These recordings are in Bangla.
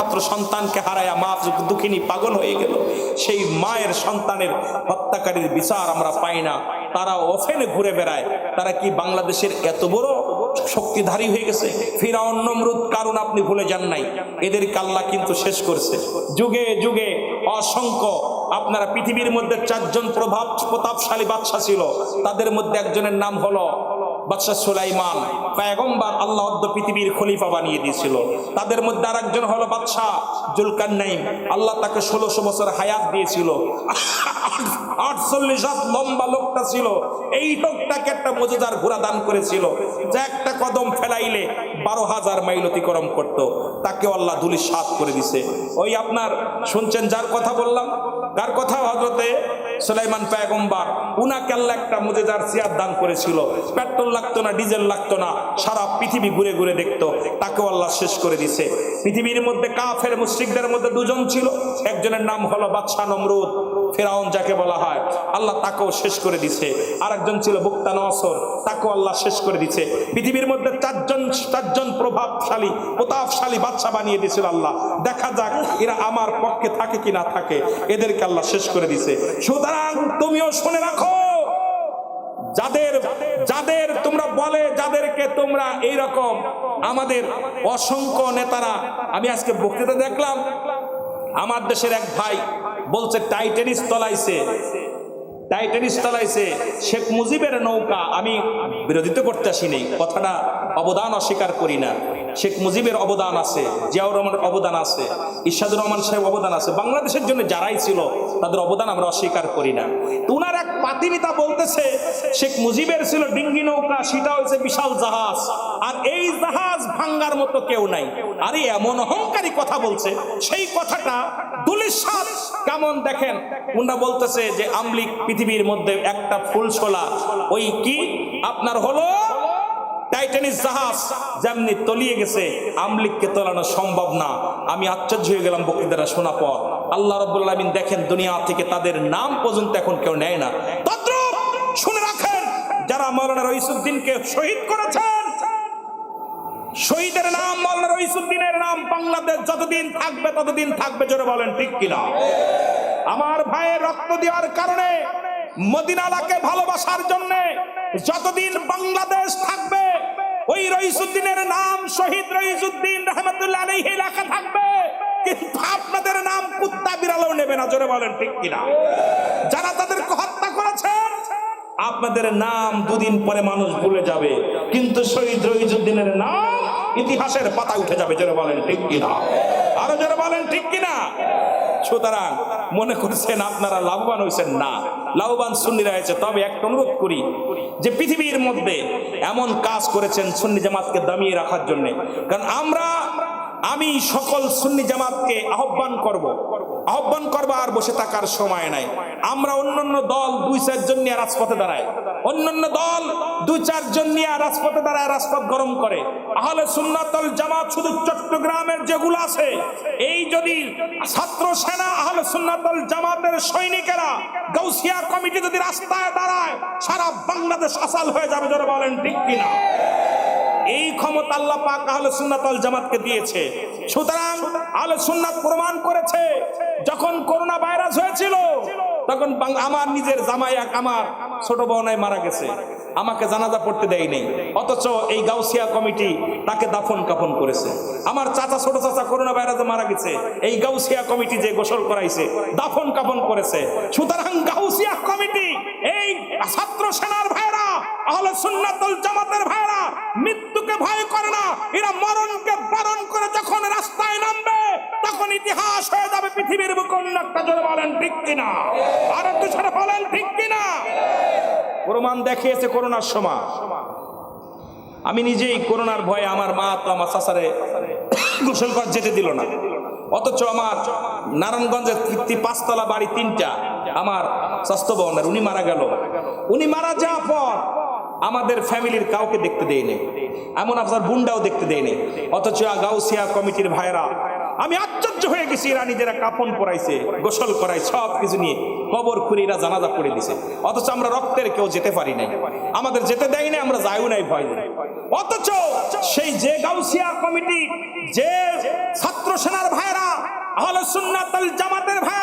মাত্র সন্তানকে হারায়া মা দুঃখিনী পাগল হয়ে গেল। সেই মায়ের সন্তানের হত্যাকারীর বিচার আমরা পাই না। তারা ওফেনে ঘুরে বেড়ায়। তারা কি বাংলাদেশের এত বড় শক্তিধারী হয়ে গেছে? ফিরাউন নমরুদ, কারণ আপনি ভুলে যান নাই। এদের কাল্লা কিন্তু শেষ করছে। যুগে যুগে অসংখ্য আপনারা পৃথিবীর মধ্যে চারজন প্রভাব প্রতাপশালী বাদশা ছিল। তাদের মধ্যে একজনের নাম হলো বাদশাহ সুলাইমান পায়গম্বার আল্লাহ অদ্য পৃথিবীর খলিফা বানিয়ে দিয়েছিল। তাদের মধ্যে আর একজন হলো বাদশাহ জুলকান্নাইম আল্লাহ তাকে ষোলোশো বছর হায়াত দিয়েছিল। আটচল্লিশ হাত লম্বা লোকটা ছিল। এই একটা মজুদার ঘোড়া দান করেছিল। যে একটা কদম ফেলাইলে বারো হাজার মাইল অতিক্রম করতো। তাকে আল্লাহ ধুলি করে দিছে। ওই আপনার শুনছেন যার কথা বললাম? কার কথা হজরতে সুলাইমান পায়গম্বার, উনাকে আল্লাহ একটা মুজেদার চেয়ার দান করেছিল। পেট্রোল লাগতো না, ডিজেল লাগতো না, সারা পৃথিবী ঘুরে ঘুরে দেখতো। তাকেও আল্লাহ শেষ করে দিছে। পৃথিবীর মধ্যে কাফের, মুশ্রিকদের মধ্যে দুজন ছিল। একজনের নাম হলো বাদশাহ নমরুদ। ফেরাউন যাকে বলা হয়, আল্লাহ তাকেও শেষ করে দিছে। আরেকজন ছিল বুক্তা নসর তাকেও আল্লাহ শেষ করে দিছে। পৃথিবীর মধ্যে চারজন চারজন প্রভাবশালী, প্রতাপশালী বাদশা বানিয়ে দিয়েছিল আল্লাহ। দেখা যাক এরা আমার পক্ষে থাকে কি না থাকে, এদেরকে আল্লাহ শেষ করে দিছে। সুতরাং তুমিও শুনে রাখো, যাদের যাদের তোমরা বলে যাদেরকে তোমরা এই রকম আমাদের অসংখ্য নেতারা, আমি আজকে বক্তৃতা দেখলাম, আমার দেশের এক ভাই বলছে টাইটেনিস তলাইছে। টাইটানিস তলাইছে। শেখ মুজিবের নৌকা আমি বিরোধিতা করতে আসিনি। কথাটা অবদান অস্বীকার করি না। শেখ মুজিবের অবদান আছে, জিয়াউর রহমানের অবদান আছে ইশাদুর রহমান সাহেব অবদান আছে। বাংলাদেশের জন্য যারাই ছিল, তাদের অবদান আমরা অস্বীকার করি না। উনার এক পাতিনিতা বলতেছে, শেখ মুজিবের ছিল ডিঙ্গি নৌকা, সেটা হচ্ছে বিশাল জাহাজ। আর এই জাহাজ ভাঙ্গার মতো কেউ নাই। আরে এমন অহংকারী কথা বলছে, সেই কথাটা দুলিশাত কেমন দেখেন? উনা বলতেছে যে, আমলিক পৃথিবীর মধ্যে একটা ফুলছোলা ওই কি? আপনার হলো টাইটানিস জাহাজ যেমনি তলিয়ে গেছে, আমলিককে তোলানো সম্ভব না। আমি আশ্চর্য হয়ে গেলাম বক্তৃতাটা শোনা পর। আল্লাহ রব্বুল দেখেন দুনিয়া থেকে তাদের নাম পর্যন্ত এখন কেউ নেয় না। শুনে রাখেন, যারা মৌলানা শহীদ করেছেন, শহীদের নাম মৌলানা রইসুদ্দিনের নাম বাংলাদেশ যতদিন থাকবে, ততদিন থাকবে, জোরে বলেন, ঠিক কিনা? আমার ভাইয়ের রক্ত দেওয়ার কারণে মদিনালাকে ভালোবাসার জন্য যতদিন বাংলাদেশ থাকবে ওই রইসুদ্দিনের নাম শহীদ রইসুদ্দিন রহমতুল্লাহ আলাইহি লেখা থাকবে। কিন্তু আপনাদের নাম কুত্তা বিড়ালও নেবে না, জোরে বলেন ঠিক কিনা? যারা তাদেরকে হত্যা করেছেন আপনাদের নাম দুদিন পরে মানুষ ভুলে যাবে, কিন্তু শহীদ রহিজুদ্দিনের নাম ইতিহাসের পাতা উঠে যাবে, জোরে বলেন ঠিক কিনা? আরও জোরে বলেন ঠিক কিনা? সুতরাং মনে করছেন আপনারা লাভবান হয়েছেন না। লাভবান সুন্নিরা হয়েছে, তবে এক অনুরোধ করি যে পৃথিবীর মধ্যে এমন কাজ করেছেন সুন্নি জামাতকে দামিয়ে রাখার জন্য। কারণ আমরা, আমি সকল সুন্নি জামাতকে আহ্বান করব আহ্বান করব আর বসে থাকার সময় নাই। আমরা অন্যান্য দল দুই চারজন নিয়ে রাজপথে দাঁড়ায় অন্যান্য দল দুই চারজন নিয়ে রাজপথে দাঁড়ায় রাজপথ গরম করে। তাহলে সুন্নাতল জামাত শুধু চট্টগ্রামের যেগুলো আছে, এই যদি ছাত্র সেনা, আহলে সুন্নাতল জামাতের সৈনিকেরা গৌসিয়া কমিটি যদি রাস্তায় দাঁড়ায়, সারা বাংলাদেশ আসাল হয়ে যাবে যারা বলেন ঠিক কিনা? এই ক্ষমতা আল্লাহ পাক আহলে সুন্নাতল জামাতকে দিয়েছে। সুতরাং আহলে সুন্নাত প্রমাণ করেছে, যখন করোনা ভাইরাস হয়েছিল, তখন আমার নিজের জামাই এক আমার ছোট বোনাই মারা গেছে। আমাকে জানাজা পড়তে দেয় নেই অথচ এই গাউসিয়া কমিটি তাকে দাফন কাফন করেছে। আমার চাচা, ছোট চাচা করোনা ভাইরাসে মারা গেছে। এই গাউসিয়া কমিটি যে গোসল করাইছে, দাফন কাফন করেছে। সুতরাং গাউসিয়া কমিটি, এই ছাত্র সেনার ভাইরা, আহলে সুন্নাতুল জামাতের ভাইরা ইতিহাস হয়ে যাবে পৃথিবীর বুকে জোরে বলেন, ঠিক কিনা? আর একটু ছেড়ে ঠিক কিনা? প্রমাণ দেখিয়েছে করোনার সময়। আমি নিজেই করোনার ভয়ে আমার মা তো আমার চাচারে গোসল কর যেতে দিল না। অথচ আমার নারায়ণগঞ্জের পাঁচতলা বাড়ি তিনটা, আমার স্বাস্থ্য ভবনের উনি মারা গেল। উনি মারা যাওয়ার পর আমাদের ফ্যামিলির কাউকে দেখতে দেয়নি। এমন আপনার বুন্ডাও দেখতে দেয়নি। অথচ গাউসিয়া কমিটির ভাইরা আমি আশ্চর্য হয়ে গেছি এরা নিজেরা কাপন পরাইছে, গোসল করাই সব কিছু নিয়ে। কবর খুঁড়ে এরা জানাজা করে দিছে। অথচ আমরা রক্তের কেউ যেতে পারি নাই। আমাদের যেতে দেয় নাই, আমরা যাইও নাই ভয় অথচ সেই যে গাউসিয়া কমিটি, যে ছাত্র সেনার ভাইরা, আহলে সুন্নাতাল জামাতের ভাইরা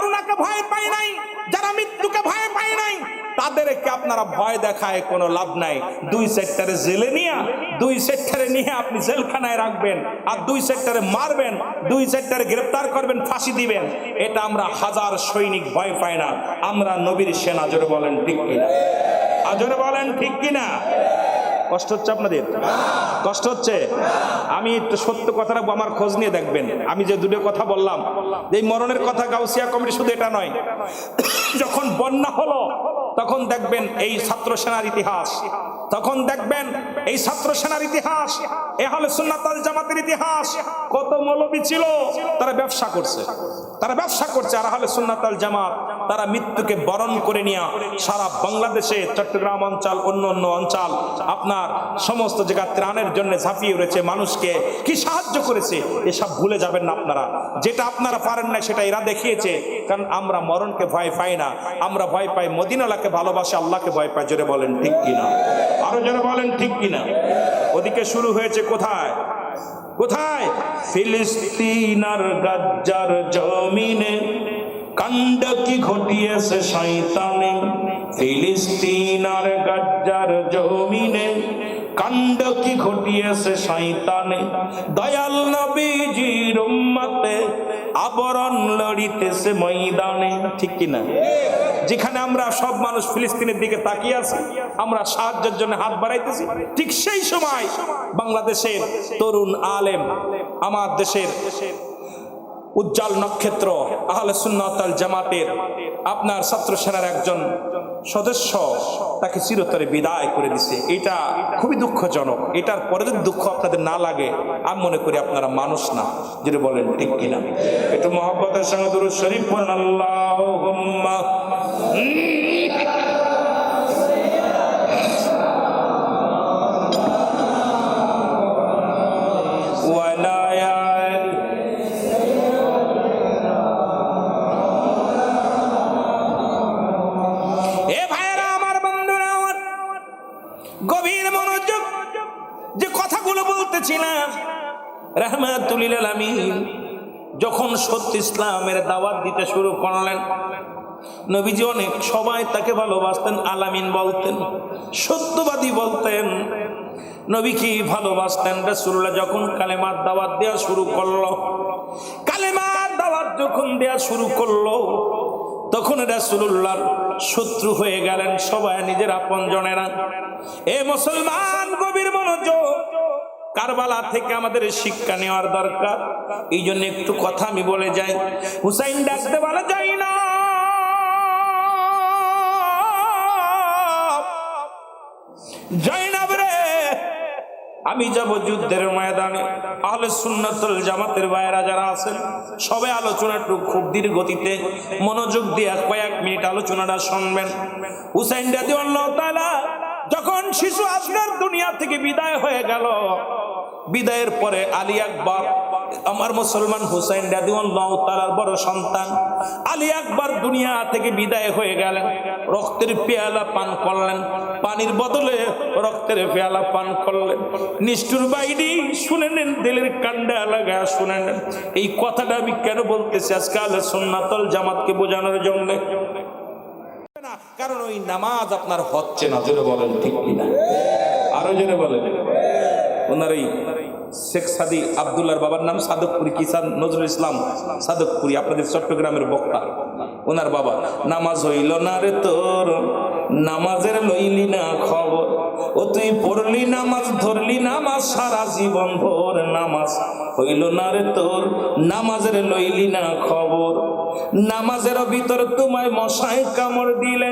যারা করোনাকে ভয় পায় নাই, যারা মৃত্যুকে ভয় পায় নাই, তাদেরকে আপনারা ভয় দেখায় কোনো লাভ নাই। দুই সেক্টরে জেলে নিয়ে, দুই সেক্টরে নিয়ে আপনি জেলখানায় রাখবেন, আর দুই সেক্টরে মারবেন, দুই সেক্টরে গ্রেফতার করবেন, ফাঁসি দিবেন। এটা আমরা হাজার সৈনিক ভয় পাই না। আমরা নবীর সেনা, জোরে বলেন ঠিক কিনা? আজরে বলেন ঠিক কিনা? কষ্ট হচ্ছে আপনাদের? কষ্ট হচ্ছে? আমি সত্য কথাটা আমার খোঁজ নিয়ে দেখবেন। আমি যে দুটো কথা বললাম, এই মরণের কথা গাউসিয়া কমিটি শুধু এটা নয়। যখন বন্যা হলো, তখন দেখবেন এই ছাত্র সেনার ইতিহাস। তখন দেখবেন এই ছাত্র সেনার ইতিহাস, এ হলে সুন্নাতাল জামাতের ইতিহাস, কত মৌলবী ছিল, তারা ব্যবসা করছে। তারা ব্যবসা করছে আর হলে সুন্নাতাল জামাত, তারা মৃত্যুকে বরণ করে নিয়ে সারা বাংলাদেশে, চট্টগ্রাম অঞ্চল, অন্য অন্য অঞ্চল, আপনার সমস্ত জায়গা ত্রাণের জন্য ঝাঁপিয়ে রয়েছে, মানুষকে কি সাহায্য করেছে, এসব ভুলে যাবেন না আপনারা। যেটা আপনারা পারেন না সেটা এরা দেখিয়েছে, কারণ আমরা মরণকে ভয় পাই না। আমরা ভয় পাই মদিনালাকে ভালোবাসে, আল্লাহকে ভয় পাই, জোরে বলেন, ঠিক কিনা? আরও জোরে বলেন ঠিক কিনা? ওদিকে শুরু হয়েছে কোথায়? কোথায়? ফিলিস্তিনার গাজ্জার জমিনে। কাণ্ড কি ঘটিয়েছে শয়তানে? ফিলিস্তিনার গাজ্জার জমিনে। কাণ্ড কি ঘটিয়েছে শয়তানে? দয়াল নবীজির উম্মতে আবরণ লড়িতেছে ময়দানে। ঠিক কিনা? যেখানে আমরা সব মানুষ ফিলিস্তিনের দিকে তাকিয়ে আছি, আমরা সাহায্যের জন্য হাত বাড়াইতেছি। ঠিক সেই সময় বাংলাদেশের তরুণ আলেম, আমার দেশের উজ্জ্বল নক্ষত্র আহলে সুন্নতাল জামাতের আপনার ছাত্র সেনার একজন সদস্য, তাকে চিরতরে বিদায় করে দিছে। এটা খুবই দুঃখজনক। এটার পরে যদি দুঃখ আপনাদের না লাগে, আমি মনে করি আপনারা মানুষ না যেটা বলেন ঠিক কিনা। একটু মহব্বতের সঙ্গে দুরুদ শরীফ গভীর মনোযোগ যে কথাগুলো বলতেছিলাম রহমাতুলিল আলামিন যখন সত্য ইসলামের দাওয়াত দিতে শুরু করলেন নবীজি অনেক সবাই তাকে ভালোবাসতেন, আলামিন বলতেন, সত্যবাদী বলতেন। নবী কি ভালোবাসতেন। রাসূলুল্লাহ যখন কালেমার দাওয়াত দেওয়া শুরু করল, কালেমার দাওয়াত যখন দেওয়া শুরু করল, তখন রাসূলুল্লাহর শত্রু হয়ে গেলেন সবাই নিজের আপন জনেরা। এ মুসলমান গভীর মনোযোগ, কারবালা থেকে আমাদের শিক্ষা নেওয়ার দরকার। এই জন্য একটু কথা আমি বলে যাই। হুসাইন ডাকতে বলা যায় না। জয়নাব রে। আমি যাব যুদ্ধের ময়দানে। আহলে সুন্নাতুল জামাতের বাইরা যারা আছেন, সবাই আলোচনা একটু খুব দীর্ঘ গতিতে। মনোযোগ দিয়ে কয়েক মিনিট আলোচনাটা শুনবেন। হুসাইন রাজি আল্লাহ তাআলা যখন শিশু আসলার দুনিয়া থেকে বিদায় হয়ে গেল, বিদায়ের পরে আলী আকবর আমার মুসলমান হুসাইন রাদিউল্লাহ তাআলার বড় সন্তান। আলী আকবর দুনিয়া থেকে বিদায় হয়ে গেলেন, রক্তের পেয়ালা পান করলেন, পানির বদলে রক্তের পেয়ালা পান করলেন। নিষ্ঠুর বাইরি, শুনে নেন, দিলের কান্ডা লাগা শুনে নেন। এই কথাটা আমি কেন বলতেছি? আজকে সুন্নাতল জামাতকে বোঝানোর জন্য। কারণ ওই নামাজ আপনার হচ্ছে না, জোরে বলেন ঠিক কিনা? আরও জোরে বলেন। ওনার এই শেখ সাদি আবদুল্লার বাবার নাম সাদকপুরি কিসান নজরুল ইসলাম সাদকপুরি, আপনাদের চট্টগ্রামের বক্তা। ওনার বাবা, নামাজ হইল না রে তোর, নামাজের লইলি না খবর। ও তুই পড়লি নামাজ, ধরলি নামাজ, সারা জীবন ভোর নামাজ। হইল না রে তোর, নামাজের লইলি না খবর। নামাজের ভিতর তোমায় মশায় কামড় দিলে,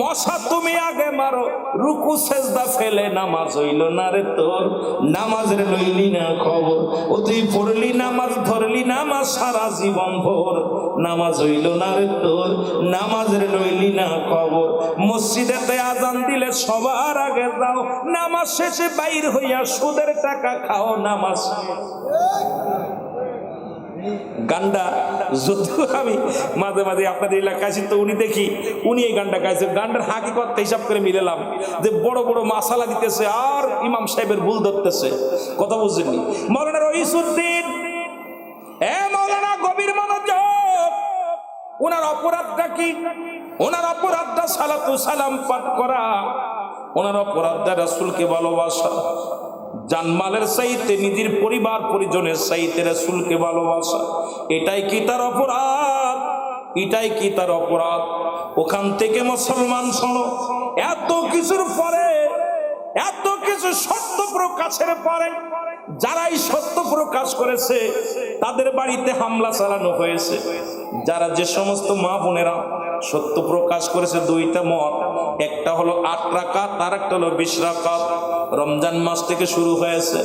মশা তুমি আগে মারো, রুকু, সেজদা ফেলে নামাজ হইল না রে তোর? নামাজের লইলি না খবর, ও তুই পড়লি নামাজ, ধরলি নামাজ, সারা জীবন ভোর। নামাজ হইল না রে তোর, নামাজের লইলি না খবর। মসজিদেতে আজান দিলে সবার আগে যাও, নামাজ শেষে বাইর হইয়া সুদের টাকা খাও, নামাজ গানটা যদিও আমি মাঝে মাঝে আপনাদের এলাকায় তো উনি দেখি, উনি এই গানটা গাইছে। গানটার হাকিকত হিসাব করে মিলেলাম যে বড় বড় মাসালা দিতেছে আর ইমাম সাহেবের ভুল ধরতেছে। কথা বুঝলেনি মৌলানা রইসুদ্দিন এ মৌলানা ওনার অপরাধটা কি? ওনার অপরাধটা সালাতু সালাম পাঠ করা। ওনার অপরাধটা রাসূলকে ভালোবাসা। জানমালের সাইতে নিজের পরিবার পরিজনের সাইতে রাসূলকে ভালোবাসা। এটাই কি তার অপরাধ? এটাই কি তার অপরাধ? ওখান থেকে মুসলমান শোনো, এত কিছুর পরে, এত কিছু সত্য প্রকাশের পরে, যারাই সত্য প্রকাশ করেছে, তাদের বাড়িতে হামলা চালানো হয়েছে। যারা যে সমস্ত মা বোনেরা সত্য প্রকাশ করেছে দুইটা মত, একটা হলো আট রাকাত, আর একটা হলো বিশ রাকাত। রমজান মাস থেকে শুরু হয়েছে।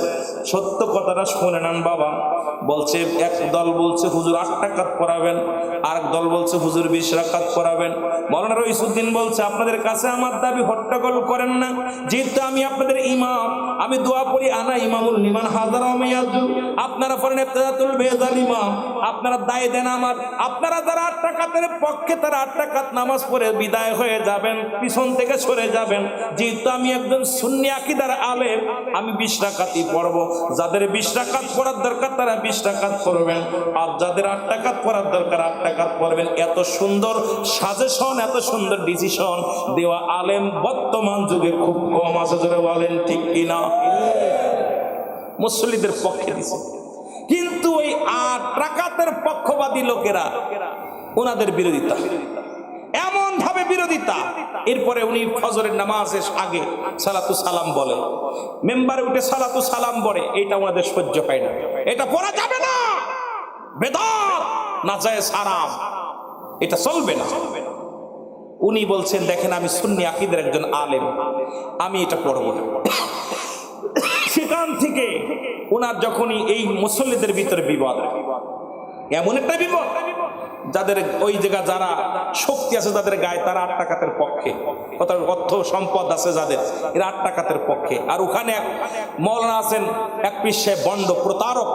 সত্য কথাটা শুনে নেন বাবা। বলছে, এক দল বলছে, হুজুর আট টাকাত পড়াবেন। আরেক দল বলছে, হুজুর বিশ রাকাত পড়াবেন। মৌলানা রইসুদ্দিন বলছে, আপনাদের কাছে আমার দাবি হট্টগোল করেন না। যেহেতু আমি আপনাদের ইমাম, আমি দোয়া পড়ি আনা ইমামুল নিমান হাজার আপনারা পড়েন আপনারা দায় দেন আমার। আপনারা যারা আট টাকাতের পক্ষে তারা আট টাকাত নামাজ পড়ে বিদায় হয়ে যাবেন, পিছন থেকে সরে যাবেন। যেহেতু আমি একজন সুন্নি আকিদার আলেম, আমি বিশ টাকাতই পড়ব। যাদের বিশ টাকাত পড়ার দরকার, তারা বিশ টাকাত পড়বেন। আর যাদের আট টাকাত পড়ার দরকার, আট টাকাত পড়বেন। এত সুন্দর সাজেশন, এত সুন্দর ডিসিশন দেওয়া আলেম বর্তমান যুগে খুব কম আছে বলেন ঠিক কিনা? মুসল্লিদের পক্ষে দিছে। কিন্তু ওই আট টাকাতের পক্ষবাদী লোকেরা ওনাদের বিরোধিতা। এমন ভাবে বিরোধিতা। এরপরে উনি ফজরের নামাজের আগে সালাতু সালাম বলে। মেম্বারে উঠে সালাতু সালাম বলে এটা ওনাদের সহ্য হয় না। এটা পড়া যাবে না। বেদাত না যায় সারাম এটা চলবে না। উনি বলছেন, দেখেন আমি সুন্নি আকিদের একজন আলেম। আমি এটা পড়ব না। সেখান থেকে ওনার যখনই এই মুসল্লিদের ভিতরে বিবাদ। এমন একটা বিপদ যাদের ওই জায়গা যারা শক্তি আছে যাদের গায়ে, তারা আট টাকাতের পক্ষে। অর্থাৎ অর্থ সম্পদ আছে যাদের, এরা আট টাকাতের পক্ষে। আর ওখানে এক মৌলানা আছেন, এক পিসে বন্ড প্রতারক।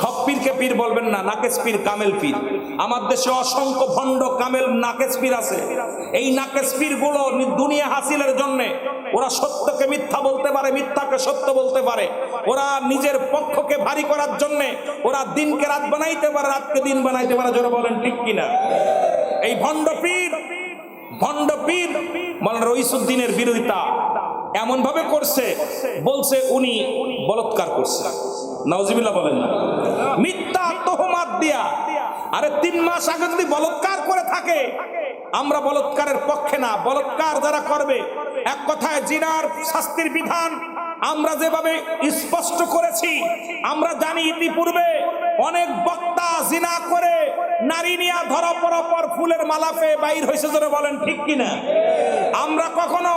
সব পীরকে পীর বলবেন না, নাকেশ পীর, কামেল পীর। আমার দেশে অসংখ্য ভণ্ড কামেল, নাকেশ পীর আছে। এই নাকেশ পীরগুলো দুনিয়া হাসিলের জন্য ওরা সত্যকে মিথ্যা বলতে পারে, মিথ্যাকে সত্য বলতে পারে। ওরা নিজের পক্ষকে ভারী করার জন্য ওরা দিনকে রাত বানাইতে পারে, রাতকে দিন বানাইতে পারে যারা বলেন ঠিক কিনা? এই ভণ্ড পীর ভণ্ড পীর মানে রইসুদ্দিনের বিরোধিতা এমন ভাবে করছে, বলছে উনি বলৎকার করছে। নাউজিবিল্লাহ বলেন না। মিথ্যা তোহমাত দিয়া, আরে তিন মাস আগে যদি বলৎকার করে থাকে, আমরা বলৎকারের পক্ষে না, বলৎকার যারা করবে এক কথায় জিনার শাস্তির বিধান আমরা যেভাবে স্পষ্ট করেছি, আমরা জানি ইতিপূর্বে অনেক বক্তা জিনা করে নারী নিয়া ধরা পরপর ফুলের মালা পেয়ে বাইর হয়েছে ধরে বলেন, ঠিক কিনা? আমরা কখনো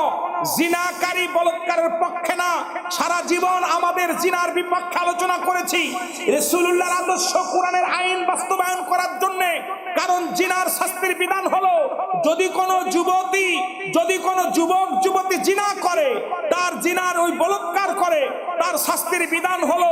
জিনাকারী বলৎকারের পক্ষে না, সারা জীবন আমাদের জিনার বিপক্ষে আলোচনা করেছি। রসুল্লাহর আদর্শ কোরআনের আইন বাস্তবায়ন করার জন্য কারণ জিনার শাস্তির বিধান হলো, যদি কোনো যুবতী, যদি কোনো যুবক, যুবতী জিনা করে, তার জিনার ওই বলৎকার করে, তার শাস্তির বিধান হলো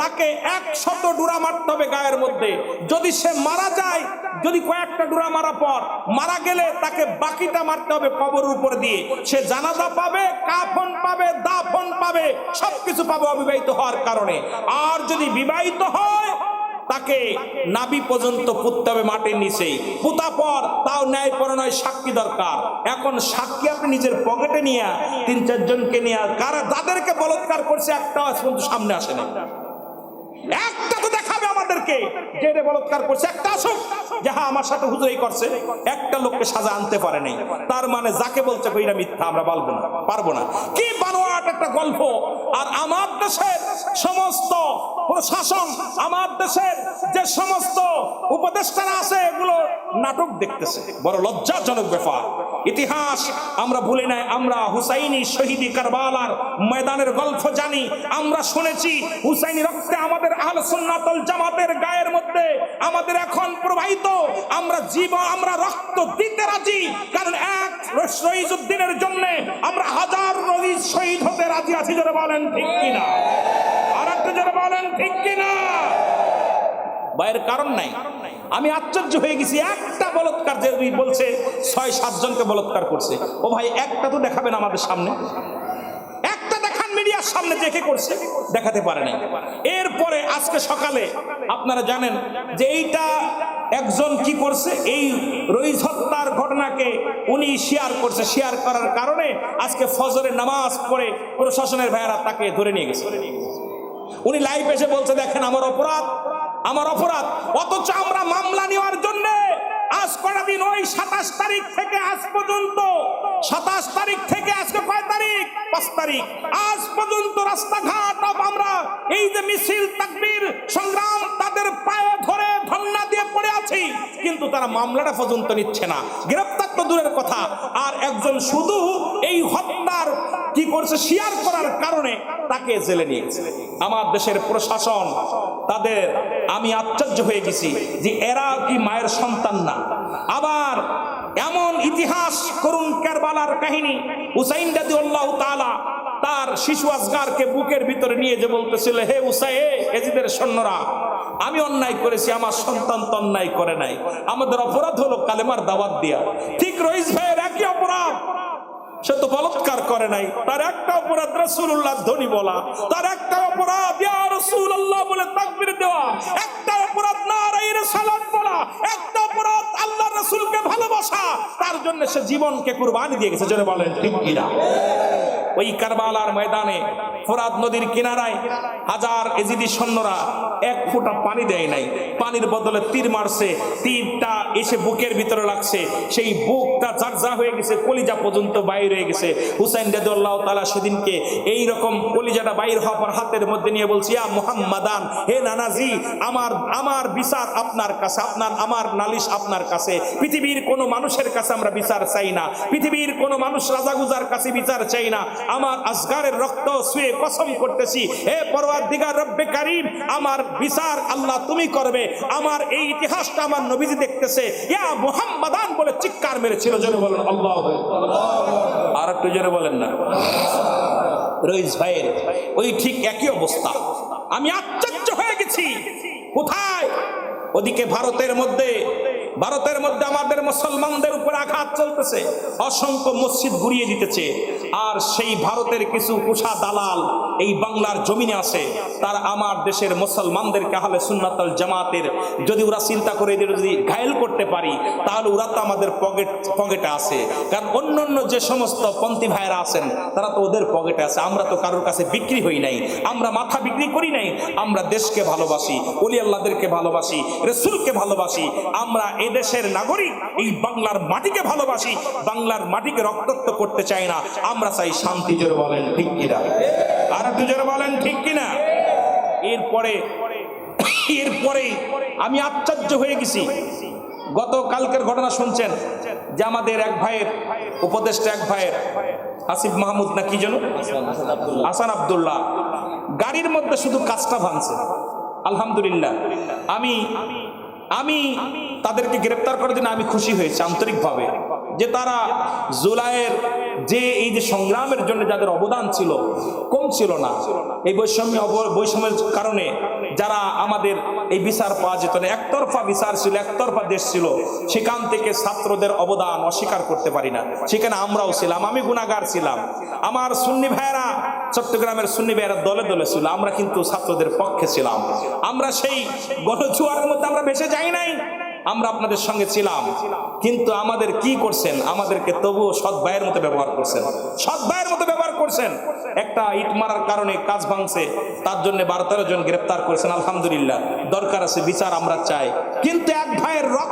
তাকে একশত ডুরা মারতে হবে গায়ের মধ্যে। যদি সে মারা যায়, যদি কয়েকটা ডুরা মারা পর মারা গেলে তাকে বাকিটা মারতে হবে কবর উপর দিয়ে। সে জানাজা পাবে, কাফন পাবে, দাফন পাবে, সবকিছু পাবে অবিবাহিত হওয়ার কারণে। আর যদি বিবাহিত হয় তাকে নাবি পর্যন্ত পুততে হবে মাটির নিচে। পুতা পর তাও ন্যায় পরণয় সাক্ষী দরকার। এখন সাক্ষী আপনি নিজের পকেটে নিয়ে তিন চারজনকে নিয়ে কারা যাদেরকে বলৎকার করছে একটাও সামনে আসে না আমাদেরকে যে বলৎকার করছে, একটা আসুক যে হ্যাঁ আমার সাথে হুজুর করছে, একটা লোককে সাজা আনতে পারে নাই। তার মানে যাকে বলছে কইরা মিথ্যা, আমরা বলব না, পারব না। কি বানোয়াট একটা গল্প! আর আমার দেশের সমস্ত প্রশাসন, আমার দেশের যে সমস্ত উপদেষ্টারা আছে, এগুলো নাটক দেখতেছে। বড় লজ্জাজনক ব্যাপার। ইতিহাস আমরা ভুলে নাই, আমরা হুসাইনি শহীদি কারবালার ময়দানের গল্প জানি, আমরা শুনেছি হুসাইনি আমাদের আহল সুন্নাতল জামাতের গায়ের মধ্যে আমাদের এখন প্রবাহিত, আমরা জীব, আমরা রক্ত দিতে রাজি, কারণ এক শহীদুদ্দিনের জন্য আমরা হাজার রবি শহীদ হতে রাজি আছি যারা বলেন ঠিক কিনা? আর একটা যারা বলেন ঠিক কিনা? বাইরের কারণ নাই। আমি আশ্চর্য হয়ে গেছি, একটা বলৎকার যে বলছে, ছয় সাতজনকে বলৎকার করছে। ও ভাই, একটা তো দেখাবেন আমাদের সামনে। সামনে কে করছে, দেখাতে পারে নাই। এরপরে আজকে সকালে আপনারা জানেন যে এইটা একজন কি করছে, এই রইজ হত্যার ঘটনাকে উনি শেয়ার করছে। শেয়ার করার কারণে আজকে ফজরের নামাজ পড়ে প্রশাসনের ভাইয়ারা তাকে ধরে নিয়ে গেছে। উনি লাইভ এসে বলছে, দেখেন আমার অপরাধ আমার অপরাধ, অথচ আমরা মামলা নেওয়ার জন্য আজ কটা দিন ওই সাতাশ তারিখ থেকে আজ পর্যন্ত। সাতাশ তারিখ থেকে আজকে কয় তারিখ? পাঁচ তারিখ। আজ পর্যন্ত রাস্তাঘাট আমরা এই যে মিছিল, তাকবীর, সংগ্রাম তাদের পায়ে ধরে ধন্না দিয়ে পড়ে আছি। কিন্তু তারা মামলাটা পর্যন্ত নিচ্ছে না। গ্রেপ্তার তো দূরের কথা। আর একজন শুধু এই হত্যার করছে শেয়ার করার কারণে তাকে জেলে নিয়েছে। আমার দেশের প্রশাসন, তাদের আমি আশ্চর্য হয়ে গেছি যে এরা কি মায়ের সন্তান না। আবার এমন ইতিহাস করুন কারবালার কাহিনী, হুসাইন দাদি আল্লাহ তালা তার শিশু আসগারকে বুকের ভিতরে নিয়ে যে বলতেছিল, হে উসাই এজিদের সৈন্যরা, আমি অন্যায় করেছি, আমার সন্তান তো অন্যায় করে নাই। আমাদের অপরাধ হলো কালেমার দাওয়াত দিয়া। ঠিক রইস ভাইয়ের একই অপরাধ। সে তো বলৎকার করে নাই। তার একটা অপরাধ রসুল্লাহ ধনী বলা, তার একটা অপরাধ রসুল্লাহ বলে তাকবির দেওয়া, একটা অপরাধ না বলা, একটা অপরাধ আল্লাহ রাসূলকে ভালোবাসা, তার জন্য সে জীবনকে কুরবানি দিয়ে গেছে, জোরে বলেন, ঠিক ওই কারবালার ময়দানে, ফোরাত নদীর কিনারায় হাজার এজিদি সৈন্যরা এক ফোঁটা পানি দেয় নাই। পানির বদলে তীর মারছে, তীরটা এসে বুকের ভিতরে লাগছে। সেই বুকটা ঝারঝা হয়ে গেছে, কলিজা পর্যন্ত বাইর হয়ে গেছে। হুসাইন রাদিয়াল্লাহু তালা সেদিনকে এই রকম কলিজাটা বাইর হওয়ার পর হাতের মধ্যে নিয়ে বলছি, ইয়া মুহাম্মাদান, হে নানাজি, আমার আমার বিচার আপনার কাছে, আপনার, আমার নালিশ আপনার পৃথিবীর কোনো মানুষের কাছে আমরা বিচার চাই না। পৃথিবীর কোনো মানুষ রাজাগুজার কাছে বিচার চাই না। আমার আসগারের রক্ত শুয়ে কসম করতেছি, হে পরওয়ার দিগার রব্বে কারিম, আমার বিচার আল্লাহ তুমি করবে। আমার এই ইতিহাসটা আমার নবীজি দেখতেছে। ইয়া মুহাম্মাদান বলে চিৎকার মেরেছিল, জোরে বলেন, আল্লাহ আর একটু জোরে বলেন না। রইস ভাইয়ের, ওই ঠিক একই অবস্থা। আমি আশ্চর্য হয়ে গেছি। কোথায়? ওদিকে ভারতের মধ্যে ভারতের মধ্যে আমাদের মুসলমানদের উপর আঘাত চলতেছে, অসংখ্য মসজিদ ঘুরিয়ে দিতেছে। আর সেই ভারতের কিছু কুষা দালাল এই বাংলার জমিনে আছে, তার আমার দেশের মুসলমানদেরকে আহলে সুন্নাতল জামাতের, যদি ওরা চিন্তা করে এদের যদি ঘায়েল করতে পারি, তাহলে ওরা তো আমাদের পকেট, পকেটে আছে। কারণ অন্য অন্য যে সমস্ত পন্থী ভাইয়েরা আছেন, তারা তো ওদের পকেটে আছে। আমরা তো কারোর কাছে বিক্রি হই নাই, আমরা মাথা বিক্রি করি নাই, আমরা দেশকে ভালোবাসি অলি আল্লাহদেরকে ভালোবাসি, রসুলকে ভালোবাসি, আমরা এ দেশের নাগরিক, এই বাংলার মাটিকে ভালোবাসি, বাংলার মাটিকে রক্তাক্ত করতে চাই না। আমরা চাই শান্তি, জোরে বলেন, ঠিক কিনা? আর একটু জোরে বলেন, ঠিক কিনা? এরপরে এরপরে আমি আশ্চর্য হয়ে গেছি। গত কালকের ঘটনা শুনছেন যে আমাদের এক ভাইয়ের, উপদেষ্টা এক ভাইয়ের, আসিফ মাহমুদ না কি যেন? হাসান আব্দুল্লাহ। গাড়ির মধ্যে শুধু কাজটা ভাঙছে। আলহামদুলিল্লাহ। আমি আমি তাদেরকে গ্রেপ্তার করার জন্য আমি খুশি হয়েছি, আন্তরিকভাবে। যে তারা জুলাইয়ের যে এই যে সংগ্রামের জন্য যাদের অবদান ছিল, কম ছিল না। এই বৈষম্য বৈষম্যের কারণে যারা আমাদের এই বিচার পাওয়া যেত না, একতরফা বিচার ছিল, একতরফা দেশ ছিল, সেখান থেকে ছাত্রদের অবদান অস্বীকার করতে পারি না। সেখানে আমরাও ছিলাম, আমি গুণাগার ছিলাম। আমার সুন্নি ভাইয়েরা চট্টগ্রামের সুন্নি ভাইয়েরা দলে দলে ছিল, আমরা কিন্তু ছাত্রদের পক্ষে ছিলাম। আমরা সেই গণজুয়ারের মধ্যে আমরা ভেসে যাই নাই। আমরা আপনাদের সঙ্গে ছিলাম। কিন্তু আমাদের কি করছেন? আমাদেরকে তবুও সৎ ভাইয়ের মতো ব্যবহার করছেন। সৎ ভাইয়ের মতো ব্যবহার করছেন। একটা ইট মারার কারণে কাজ ভাঙছে, তার জন্য বারো তেরো জন গ্রেপ্তার করেছেন, আলহামদুলিল্লাহ। দরকার আছে, বিচার আমরা চাই। কিন্তু এক ভাইয়ের রক্ত